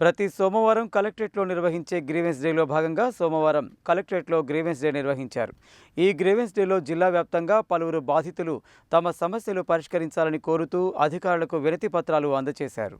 ప్రతి సోమవారం కలెక్టరేట్లో నిర్వహించే గ్రీవెన్స్ డేలో భాగంగా సోమవారం కలెక్టరేట్లో గ్రీవెన్స్ డే నిర్వహించారు. ఈ గ్రీవెన్స్ డేలో జిల్లా వ్యాప్తంగా పలువురు బాధితులు తమ సమస్యలు పరిష్కరించాలని కోరుతూ అధికారులకు వినతి పత్రాలు అందజేశారు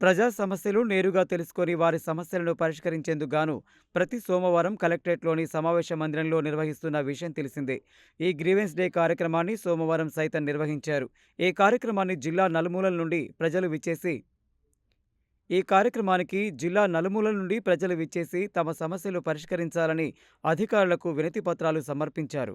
ప్రజా సమస్యలు నేరుగా తెలుసుకొని వారి సమస్యలను పరిష్కరించేందుకు గాను ప్రతి సోమవారం కలెక్టరేట్లోని సమావేశ మందిరంలో నిర్వహిస్తున్న విషయం తెలిసిందే. ఈ గ్రీవెన్స్ డే కార్యక్రమాన్ని సోమవారం సైతం నిర్వహించారు. ఈ కార్యక్రమాన్ని జిల్లా నలుమూలల నుండి ప్రజలు విచ్చేసి ఈ కార్యక్రమానికి జిల్లా నలుమూలల నుండి ప్రజలు విచ్చేసి తమ సమస్యలు పరిష్కరించాలని అధికారులకు వినతిపత్రాలు సమర్పించారు.